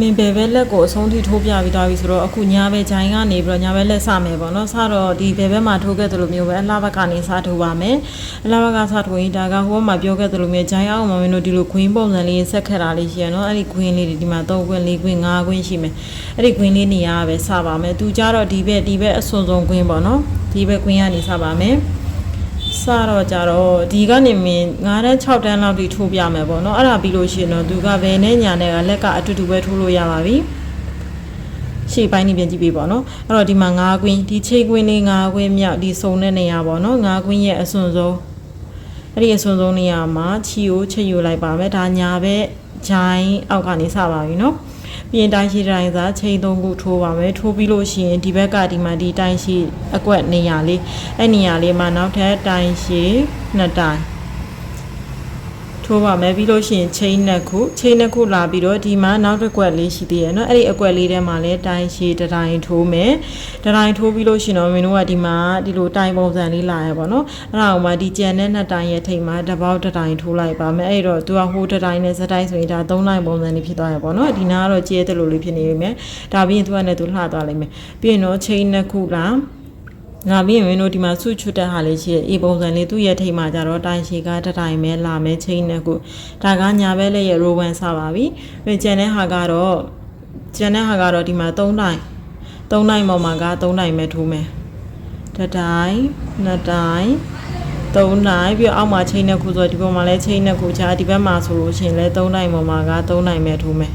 မင်းဘယ်ဘက်လက်ကိုအဆုံးထိထိုးပြပြီးသွားပြီဆိုတော့အခုညာဘက်ဂျိုင်းကနေပြီးတော့ညာဘက်လက်စမယ်ပေါ့နော်စတော့ဒီဘယ်ဘက်မှာထိုးခဲ့သလိုမျိုးပဲအလှဘက်ကနေစထိုးပါမယ်အလှဘက်ကစထိုးရင်ဒါကဟိုဘက်မှာပြောခဲ့သလိုမျိုးဂျိုင်းအောင်မှာမင်းတို့ဒီလိုခွင်းပုံစံလေးဆက်ခက်တာလေးရှိရနော်အဲ့ဒီခွင်းလေးတွေဒီမှာ3ခွင်း4ခွင်း5ခွင်းရှိမယ်အဲ့ဒီခွင်းလေးနေရာပဲစပါမယ်သူကြတော့ဒီဘက်ဒီဘက်အစွန်ဆုံးခွင်းပေါ့နော်ဒီဘက်ခွင်းကနေစပါမယ် စတော့ကြတော့ဒီကနေမင်း9တန်း6တန်းလောက်ထိထိုးပြမယ်ပေါ့နော်အဲ့ဒါပြီးလို့ရှိရင်တော့သူကဘယ်နဲ့ညာနဲ့ကလက်ကအတူတူပဲထိုးလို့ရပါပြီရှေ့ပိုင်းနေပြန်ကြည့်ပေးပေါ့နော်အဲ့တော့ဒီမှာ9ကွင်းဒီချိတ်ကွင်းလေး9ကွင်းမြောက်ဒီစုံတဲ့နေရာပေါ့နော်9ကွင်းရဲ့အစွန်ဆုံးအဲ့ဒီအစွန်ဆုံးနေရာမှာချီကိုချိတ်ယူလိုက်ပါမယ်ဒါညာဘက်ဂျိုင်းအောက်ကနေစပါပြီနော် ပြီးရင်တိုင်းရှိတိုင်းသာချိန်သုံးခုထိုးပါမယ်ထိုးပြီးလို့ရှိရင်ဒီဘက်ကဒီမှာဒီတိုင်းရှိအကွက်နေရာလေးအဲ့နေရာလေးမှာနောက်ထပ်တိုင်းရှိနှစ်တိုင်း ထိုးပါမယ်ပြီးလို့ရှိရင်ချိန်နှစ်ခုချိန်နှစ်ခုလာပြီးတော့ဒီမှာနောက်တစ်ကွက်လေးရှိသေးရယ်နော်အဲ့ဒီအကွက်လေးထဲမှာလည်းတိုင်းရှိတစ်တိုင်းထိုးမယ်တစ်တိုင်းထိုးပြီးလို့ရှိရင်တော့မင်းတို့ကဒီမှာဒီလိုတိုင်းပုံစံလေးလာရပါတော့အဲ့ဒါအောင်မှဒီကြံတဲ့နှစ်တိုင်းရဲ့ထိပ်မှာတစ်ပေါက်တစ်တိုင်းထိုးလိုက်ပါမယ်အဲ့တော့သူကဟိုတစ်တိုင်းနဲ့စတိုင်းဆိုရင်ဒါသုံးတိုင်းပုံစံလေးဖြစ်သွားရပါတော့ဒီနားကတော့ကျဲတယ်လို့လေးဖြစ်နေပြီမယ်ဒါပြီးရင်သူကလည်းသူလှသွားလိမ့်မယ်ပြီးရင်တော့ချိန်နှစ်ခုလား ငါပြီးရင်မင်းတို့ဒီမှာဆုချွတ်တဲ့ဟာလေးရှိရဲ့အေးပုံစံလေးသူ့ရဲ့ထိတ်မှာကြတော့တိုင်ရှည်ကတစ်တိုင်ပဲလာမယ်ချိန်နဲ့ကိုဒါကညာဘဲလေးရဲ့ရိုဝမ်စပါပြီပြီးကျန်တဲ့ဟာကတော့ကျန်တဲ့ဟာကတော့ဒီမှာ၃တိုင်၃တိုင်ပေါ်မှာက၃တိုင်ပဲထိုးမယ်တစ်တိုင်နှစ်တိုင်သုံးနိုင်ပြီးတော့အောက်မှာချိန်နှစ်ခုဆိုတော့ဒီပေါ်မှာလည်းချိန်နှစ်ခုချာဒီဘက်မှာဆိုလို့ရှိရင်လည်းသုံးနိုင်ပေါ်မှာကသုံးနိုင်ပဲထိုးမယ်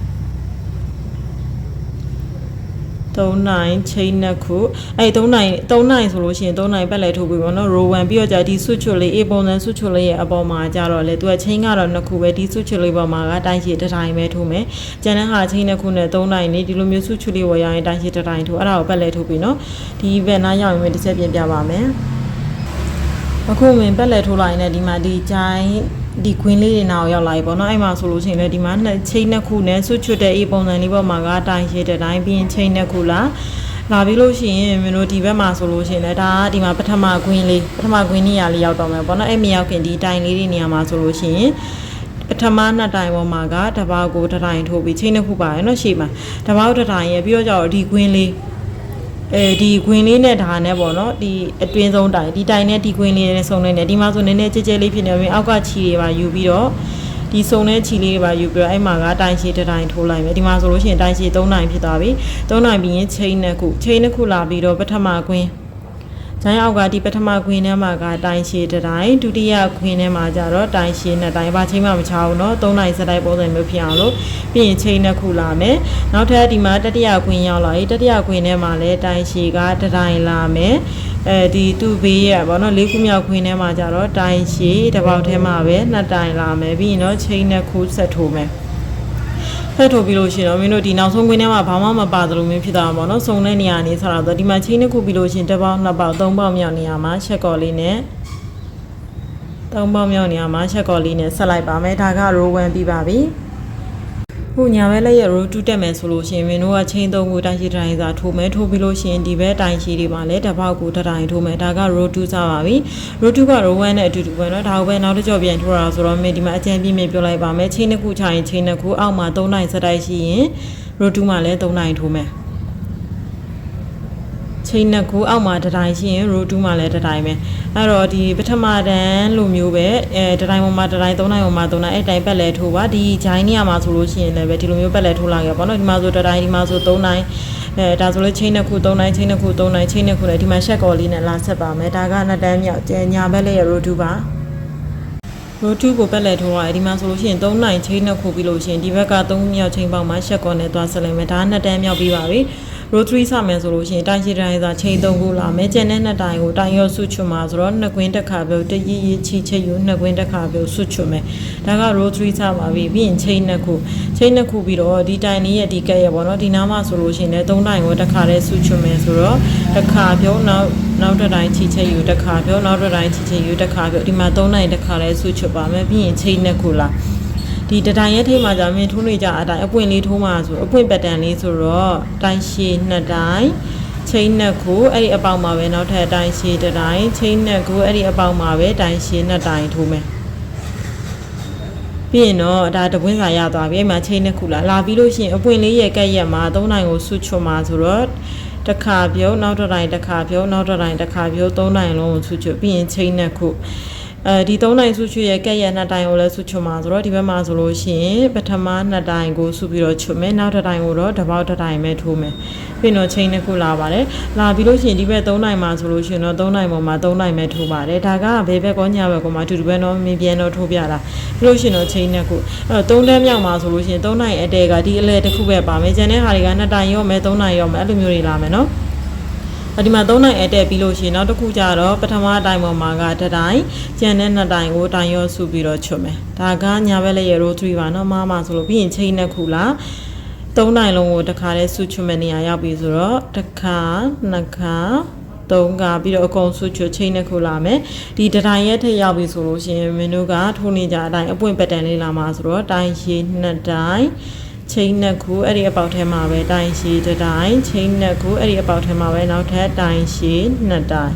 သုံးနိုင်ချိန်နှစ်ခုအဲ့သုံးနိုင်သုံးနိုင်ဆိုလို့ရှိရင်သုံးနိုင်ပတ်လဲထိုးပြီးပေါ့နော် row 1ပြီးတော့じゃဒီဆွတ်ချွတ်လေး A ပုံစံဆွတ်ချွတ်လေးရဲ့အပေါ်မှာကြတော့လေသူကချိန်ကတော့နှစ်ခုပဲဒီဆွတ်ချွတ်လေးပေါ်မှာကတိုင်းရှည်တစ်တိုင်းပဲထိုးမယ်ကျန်တဲ့ဟာချိန်နှစ်ခုနဲ့သုံးနိုင်နေဒီလိုမျိုးဆွတ်ချွတ်လေးဝယ်ရရင်တိုင်းရှည်တစ်တိုင်းထိုးအဲ့ဒါကိုပတ်လဲထိုးပြီးနော်ဒီဘက်နားရောက်ရင်တစ်ချက်ပြင်ပြပါမယ်အခုဝင်ပက်လက်ထိုးလိုက်ရင်လည်းဒီမှာဒီဂျိုင်း ဒီခွင်းလေးတွေနာကိုရောက်လာပြီပေါ့နော်အဲ့မှာဆိုလို့ရှိရင်လည်းဒီမှာနှစ်ချိန်နှစ်ခုနဲ့ဆွတ်ချွတ်တဲ့အေးပုံစံလေးပေါ်မှာကတိုင်ရှည်တဲ့တိုင်းပြီးရင်ချိန်နှစ်ခုလားလာပြီးလို့ရှိရင်မင်းတို့ဒီဘက်မှာဆိုလို့ရှိရင်လည်းဒါကဒီမှာပထမခွင်းလေးပထမခွင်းနေရာလေးရောက်တော့မယ်ပေါ့နော်အဲ့မရောက်ခင်ဒီတိုင်လေးတွေနေရာမှာဆိုလို့ရှိရင်ပထမနှစ်တိုင်ပေါ်မှာကတပောက်ကိုတစ်တိုင်ထိုးပြီးချိန်နှစ်ခုပါရနော်ရှေ့မှာတပောက်တစ်တိုင်ရဲ့ပြီးတော့ကျတော့ဒီခွင်းလေး အဲဒီခွင်လေးနဲ့ဒါနဲ့ပေါ့နော်ဒီအတွင်းဆုံးတိုင်ဒီတိုင်နဲ့ဒီခွင်လေးနဲ့စုံနေတယ်ဒီမှာဆိုနည်းနည်းကြဲကြဲလေးဖြစ်နေပြီအောက်ကခြီတွေပါယူပြီးတော့ဒီစုံတဲ့ခြီလေးတွေပါယူပြီးတော့အဲ့မှာကတိုင်ရှည်တစ်တိုင်ထိုးလိုက်မယ်ဒီမှာဆိုလို့ရှိရင်တိုင်ရှည်၃တိုင်ဖြစ်သွားပြီ၃တိုင်ပြီးရင်ချိန်နှစ်ခုချိန်နှစ်ခုလာပြီးတော့ပထမခွင် ဂျိုင်းအောက်ကဒီပထမခွင်းထဲမှာကတိုင်ရှည်တစ်တိုင်းဒုတိယခွင်းထဲမှာကျတော့တိုင်ရှည်နှစ်တိုင်းဘာချိန်မှမချအောင်နော်၃နိုင်စတိုင်းပုံစံမျိုးဖြစ်အောင်လို့ပြီးရင်ချိန်နှစ်ခုလာမယ်နောက်ထပ်ဒီမှာတတိယခွင်းရောက်လာပြီတတိယခွင်းထဲမှာလည်းတိုင်ရှည်ကတစ်တိုင်းလာမယ်အဲဒီသူ့ဘေးရပေါ့နော်လေးခုမြောက်ခွင်းထဲမှာကျတော့တိုင်ရှည်တစ်ပေါက်ထဲမှာပဲနှစ်တိုင်လာမယ်ပြီးရင်တော့ချိန်နှစ်ခုဆက်ထိုးမယ် ဖက်ထုတ်ပြီးလို့ရှိရင်တော့မင်းတို့ဒီနောက်ဆုံးခွင်းထဲမှာဘာမှမပါသလိုမျိုးဖြစ်သွားမှာပေါ့နော်စုံတဲ့နေရာနေဆိုတော့ဒီမှာချင်းတစ်ခုပြီးလို့ရှိရင်တစ်ပေါက်နှစ်ပေါက်သုံးပေါက်မြောက်နေရာမှာချက်ကော်လေးနဲ့သုံးပေါက်မြောက်နေရာမှာချက်ကော်လေးနဲ့ဆက်လိုက်ပါမယ်ဒါက row 1ပြီးပါပြီ ခုညာဘက်လက်ရဲ့ row 2တက်မယ်ဆိုလို့ရှိရင်မင်းတို့ကချင်းသုံးခုတိုင်းရှိတိုင်းစာထိုးမယ်ထိုးပြီးလို့ရှိရင်ဒီဘက်တိုင်းရှိတွေမှာလည်းတစ်ပေါက်ကိုတစ်တိုင်းထိုးမယ်ဒါက row 2စပါပြီ row 2က row 1နဲ့အတူတူပဲเนาะဒါကိုပဲနောက်တစ်ကြော့ပြန်ထိုးတာဆိုတော့မင်းဒီမှာအကျဉ်းပြင်းပြပြောလိုက်ပါမယ်ချင်းတစ်ခုချရင်ချင်းတစ်ခုအောက်မှာ3တိုင်းစတိုက်ရှိရင် row 2မှာလည်း3တိုင်းထိုးမယ် ချိန်နှစ်ခုအောက်မှာတစ်တိုင်းရှိရင် row 2မှာလည်းတစ်တိုင်းပဲ အဲ့တော့ဒီပထမတန်းလိုမျိုးပဲအဲတစ်တိုင်းပေါ်မှာတစ်တိုင်းသုံးတိုင်းပေါ်မှာသုံးတိုင်းအဲ့တိုင်းပက်လဲထိုးပါဒီဂျိုင်းနေရာမှာဆိုလို့ရှိရင်လည်းပဲဒီလိုမျိုးပက်လဲထိုးလာခဲ့ပါတော့ဒီမှာဆိုတစ်တိုင်းဒီမှာဆိုသုံးတိုင်းအဲဒါဆိုလို့ချိန်နှစ်ခုသုံးတိုင်းချိန်နှစ်ခုသုံးတိုင်းချိန်နှစ်ခုလည်းဒီမှာရှက်ကော်လေးနဲ့လာဆက်ပါမယ်ဒါကနှစ်တန်းမြောက်ကျညာဘက်လေးရဲ့ row 2ပါ row 2ကိုပက်လက်ထိုးရတယ်ဒီမှာဆိုလို့ရှိရင်3နိုင်ချိန်နှစ်ခုပြီးလို့ရှိရင်ဒီဘက်က3မြောက်ချိန်ပေါက်မှာရှက်ကော်နဲ့သွားဆက်လိုက်မယ်ဒါကနှစ်တန်းမြောက်ပြီးပါပြီ row 3စမယ်ဆိုလို့ရှိရင်တိုင်းရှိတိုင်းစာချိန်3ခုလာမယ်ကျန်တဲ့နှစ်တိုင်းကိုတိုင်းရောဆွချွတ်မှာဆိုတော့နှစ်ကွင်းတစ်ခါပဲတရည်ရည်ချီချိတ်ယူနှစ်ကွင်းတစ်ခါပဲဆွချွတ်မယ်ဒါက row 3စပါပြီပြီးရင်ချိန်နှစ်ခုချိန်နှစ်ခုပြီးတော့ဒီတိုင်းလေးရဲ့ဒီကက်ရဲ့ပေါ့နော်ဒီနားမှာဆိုလို့ရှိရင်လည်း3တိုင်းကိုတစ်ခါတည်းဆွချွတ်မယ်ဆိုတော့တစ်ခါပြောနောက်နောက်တစ်တိုင်းချီချိတ်ယူတစ်ခါပြောနောက်တစ်တိုင်းချီချိတ်ယူတစ်ခါပြောဒီမှာ3တိုင်းတစ်ခါတည်းဆွချွတ်ပါမယ်ပြီးရင်ချိန်နှစ်ခုလာ ဒီတတိုင်းရဲ့ထိမှာじゃမင်းထိုးနေကြအတိုင်းအပွင့်လေးထိုးမှာဆိုအပွင့်ပက်တန်လေးဆိုတော့တိုင်းရှည်နှစ်တိုင်းချိန်နှစ်ခုအဲ့ဒီအပေါက်မှာပဲနောက်ထပ်တိုင်းရှည်တစ်တိုင်းချိန်နှစ်ခုအဲ့ဒီအပေါက်မှာပဲတိုင်းရှည်နှစ်တိုင်းထိုးမယ်ပြီးရင်တော့ဒါတပွင့်စာရသွားပြီအဲ့မှာချိန်နှစ်ခုလာလာပြီးလို့ရှိရင်အပွင့်လေးရဲ့ကက်ရက်မှာ၃နိုင်ကိုဆွချွတ်မှာဆိုတော့တစ်ခါပြုံးနောက်တစ်တိုင်းတစ်ခါပြုံးနောက်တစ်တိုင်းတစ်ခါပြုံး၃နိုင်လုံးကိုဆွချွတ်ပြီးရင်ချိန်နှစ်ခု အဲဒီ၃နိုင်စုချွရဲ့ကက်ရနှစ်တိုင်ကိုလည်းစုချွမှာဆိုတော့ဒီဘက်မှာဆိုလို့ရှိရင်ပထမနှစ်တိုင်ကိုစုပြီးတော့ချွမယ်နောက်တစ်တိုင်ကိုတော့တစ်ပေါက်တစ်တိုင်ပဲထိုးမယ်ပြီးတော့ချိန်တစ်ခုလာပါတယ်လာပြီးလို့ရှိရင်ဒီဘက်၃နိုင်မှာဆိုလို့ရှိရင်တော့၃နိုင်ပေါ်မှာ၃နိုင်ပဲထိုးပါတယ်ဒါကဘယ်ဘက်ကောညာဘက်ကောမှာအတူတူပဲတော့မင်းပြန်တော့ထိုးပြတာပြီးလို့ရှိရင်တော့ချိန်တစ်ခုအဲတော့၃တန်းမြောက်မှာဆိုလို့ရှိရင်၃နိုင်အတဲကဒီအလဲတစ်ခုပဲပါမယ်ကျန်တဲ့ဟာတွေကနှစ်တိုင်ရော့မယ်၃နိုင်ရော့မယ်အဲ့လိုမျိုးတွေလာမယ်နော် ဒီမှာ၃နိုင်အတက်ပြီးလို့ရှိရင်နောက်တစ်ခုကြတော့ပထမအတိုင်းပေါ်မှာကတစ်တိုင်းကျန်တဲ့နှစ်တိုင်းကိုတိုင်ရောစုပြီးတော့ချွတ်မယ်ဒါကညာဘက်လက်ရရိုး3ပါနော်မမဆိုလို့ပြီးရင်ချိန်နှစ်ခုလား၃နိုင်လုံးကိုတစ်ခါလဲစုချွတ်မယ်နေရာရောက်ပြီဆိုတော့တစ်ခါနှစ်ခါသုံးကပြီးတော့အကုန်ဆွချွချိန်နဲ့ခုလာမယ်ဒီတတိုင်းရဲ့ထက်ရောက်ပြီဆိုလို့ရှင်မင်းတို့ကထိုးနေကြအတိုင်းအပွင့်ပတ်တန်လေးလာမှာဆိုတော့တိုင်းရေနှစ်တိုင်း ချိန်နှစ်ခုအဲ့ဒီအပေါက်ထဲမှာပဲတိုင်းရှည်တစ်တိုင်းချိန်နှစ်ခုအဲ့ဒီအပေါက်ထဲမှာပဲနောက်ထပ်တိုင်းရှည်နှစ်တိုင်း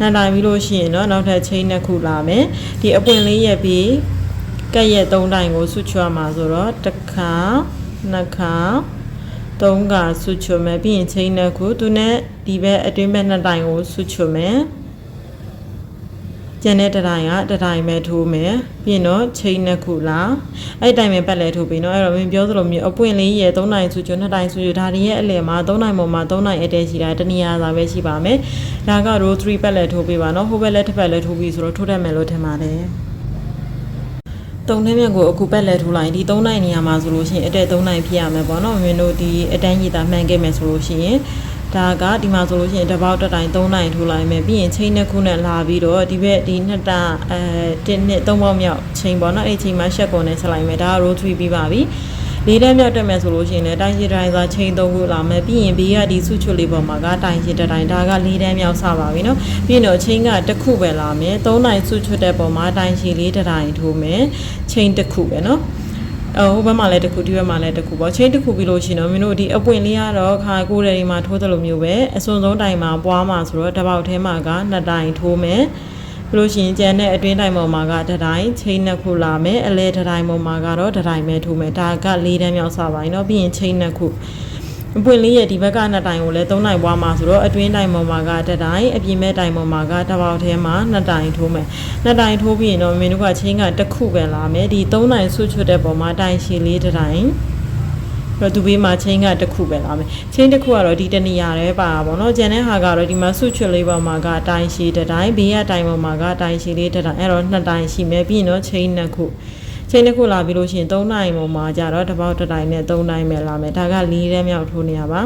နှစ်တိုင်းပြီးလို့ရှိရင်တော့နောက်ထပ်ချိန်နှစ်ခုလာမယ်ဒီအပွင့်လေးရဲ့ပြီးကက်ရဲ့သုံးတိုင်းကိုဆွချွတ်မှာဆိုတော့တစ်ခါနှစ်ခါသုံးကဆွချွတ်မယ်ပြီးရင်ချိန်နှစ်ခုသူနဲ့ဒီဘက်အတွင်းဘက်နှစ်တိုင်းကိုဆွချွတ်မယ် ကျန်တဲ့တတိုင်းကတတိုင်းပဲထိုးမယ်ပြီးရင်တော့ချိန်နှစ်ခုလားအဲ့တိုင်းပဲပတ်လဲထိုးပြီးတော့အဲ့တော့မင်းပြောသလိုမျိုးအပွင့်လေးရဲ့3နိုင်ဆူချွတ်2တိုင်းဆူချွတ်ဒါတွေရဲ့အလယ်မှာ3နိုင်ပေါ်မှာ3နိုင်အတဲရှိတာတနည်းအားသာပဲရှိပါမယ်ဒါက row 3ပတ်လဲထိုးပြီးပါနော်ဟိုဘက်လက်တစ်ပတ်လဲထိုးပြီးဆိုတော့ထိုးတတ်မယ်လို့ထင်ပါတယ်တုံနှင်းမြတ်ကိုအခုပက်လဲထိုးလိုက်ဒီ3နိုင်နေရာမှာဆိုလို့ရှိရင်အတက်3နိုင်ဖြစ်ရမယ်ပေါ့နော်မင်းတို့ဒီအတန်းကြီးတာမှန်ခဲ့မယ်ဆိုလို့ရှိရင် ဒါကဒီမှာဆိုလို့ရှိရင်တစ်ပေါက်တစ်တိုင်း3နိုင်ထိုးလိုက်မယ်ပြီးရင်ချိန်နှစ်ခုနဲ့လာပြီးတော့ဒီဘက်ဒီနှစ်တအဲ1နှစ်3ပေါက်မြောက်ချိန်ပေါ့နော်အဲ့ချိန်မှာရှက်ကုန်နဲ့ဆက်လိုက်မယ်ဒါက row 3ပြီးပါပြီလေးတန်းမြောက်တက်မယ်ဆိုလို့ရှိရင်လည်းတိုင်းရှိတိုင်းစာချိန်3ခုလာမယ်ပြီးရင်ဘေးကဒီစုချွတ်လေးပေါ်မှာကတိုင်းရှိတစ်တိုင်းဒါကလေးတန်းမြောက်စပါပြီနော်ပြီးရင်တော့ချိန်ကတစ်ခုပဲလာမယ်3နိုင်စုချွတ်တဲ့ပေါ်မှာတိုင်းရှိလေးတစ်တိုင်းထိုးမယ်ချိန်တစ်ခုပဲနော်အ ဟိုဘက်မှာလည်းတစ်ခုဒီဘက်မှာလည်းတစ်ခုပေါ့ချိန်တစ်ခုပြီးလို့ရှိရင်တော့မင်းတို့ဒီအပွင့်လေးကတော့ခါကိုယ်တည်းမှာထိုးသလိုမျိုးပဲအစွန်ဆုံးတိုင်မှာပွားမှာဆိုတော့တစ်ပေါက်ထဲမှာကနှစ်တိုင်ထိုးမယ်ပြလို့ရှိရင်ကြံတဲ့အတွင်းတိုင်ပေါ်မှာကတတိုင်းချိန်နှစ်ခုလာမယ်အလဲတတိုင်းပေါ်မှာကတော့တတိုင်းပဲထိုးမယ်ဒါက၄တန်းမြောက်စပါရင်တော့ပြီးရင်ချိန်နှစ်ခု အပွင့်လေးရဲ့ဒီဘက်ကနှစ်တိုင်ကိုလည်း၃နိုင်ပွားမှာဆိုတော့အတွင်းတိုင်ပေါ်မှာကတစ်တိုင်အပြင်မဲ့တိုင်ပေါ်မှာကတစ်ပေါက်ထဲမှာနှစ်တိုင်ထိုးမယ်နှစ်တိုင်ထိုးပြီးရင်တော့မင်းတို့ကချင်းကတစ်ခုပဲလာမယ်ဒီ၃နိုင်ဆွချွတ်တဲ့ပုံမှာတိုင်ရှည်လေးတစ်တိုင်တော့သူဘေးမှာချင်းကတစ်ခုပဲလာမယ်ချင်းတစ်ခုကတော့ဒီတနေရာတည်းပါပါဗောနော်ဂျန်တဲ့ဟာကတော့ဒီမှာဆုချွတ်လေးပေါ်မှာကတိုင်ရှည်တစ်တိုင်ဘေးကတိုင်ပေါ်မှာကတိုင်ရှည်လေးတစ်တိုင်အဲ့တော့နှစ်တိုင်ရှိမယ်ပြီးရင်တော့ချင်းနှစ်ခု ချင်းတစ်ခုလာပြီးလို့ရှိရင်၃တိုင်ပေါ်မှာကြတော့တစ်ပေါက်တစ်တိုင်နဲ့၃တိုင်ပဲလာမယ်ဒါက၄တန်းမြောက်ထိုးနေရပါ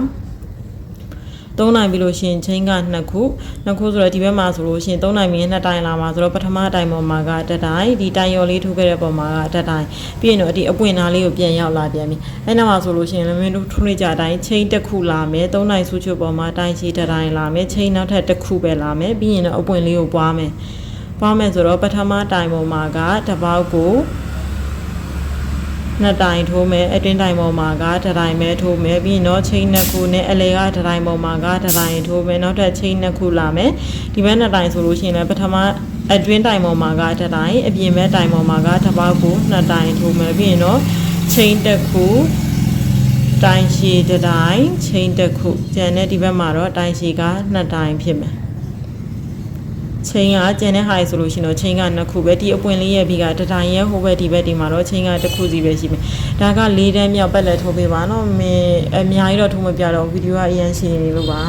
သုံးနိုင်ပြီလို့ရှိရင်ချင်းကနှစ်ခုနှစ်ခုဆိုတော့ဒီဘက်မှာဆိုလို့ရှိရင်သုံးနိုင်ပြီနှစ်တိုင်လာမှာဆိုတော့ပထမတိုင်ပေါ်မှာကတစ်တိုင်ဒီတိုင်ရော်လေးထိုးခဲ့တဲ့ပေါ်မှာကတစ်တိုင်ပြီးရင်တော့ဒီအပွင့်သားလေးကိုပြန်ရောက်လာပြန်ပြီအဲနောက်မှာဆိုလို့ရှိရင်လည်းမင်းတို့ထိုးနေကြတိုင်းချင်းတစ်ခုလာမယ်သုံးနိုင်စုချွတ်ပေါ်မှာတိုင်ရှိတစ်တိုင်လာမယ်ချင်းနောက်ထပ်တစ်ခုပဲလာမယ်ပြီးရင်တော့အပွင့်လေးကိုပွားမယ်ပွားမယ်ဆိုတော့ပထမတိုင်ပေါ်မှာကတစ်ပေါက်ကို နှစ်တိုင်ထိုးမယ်အတွင်းတိုင်ပေါ်မှာကတစ်တိုင်ပဲထိုးမယ်ပြီးရင်တော့ချိန်နှစ်ခုနဲ့အလဲကတစ်တိုင်ပေါ်မှာကတစ်တိုင်ထိုးမယ်နောက်ထပ်ချိန်နှစ်ခုလာမယ်ဒီဘက်နှစ်တိုင်ဆိုလို့ရှိရင်လည်းပထမအတွင်းတိုင်ပေါ်မှာကတစ်တိုင်အပြင်ဘက်တိုင်ပေါ်မှာကတစ်ပေါက်ကိုနှစ်တိုင်ထိုးမယ်ပြီးရင်တော့ချိန်တစ်ခုတိုင်ရှည်တစ်တိုင်ချိန်တစ်ခုကျန်တဲ့ဒီဘက်မှာတော့တိုင်ရှည်ကနှစ်တိုင်ဖြစ်မယ် ချိန်ကကျန်တဲ့ဟာဆိုလို့ရှိရင်တော့ချိန်ကနှစ်ခုပဲဒီအပွင့်လေးရဲ့ဘီကတတိုင်းရဲ့ဟိုဘက်ဒီဘက်ဒီမှာတော့ချိန်ကတစ်ခုစီပဲရှိမယ်ဒါက၄တန်းမြောက်ပက်လက်ထိုးပေးပါနော်မင်းအများကြီးတော့ထိုးမပြတော့ဗီဒီယိုကအရင်ရှင်းနေလို့ပါ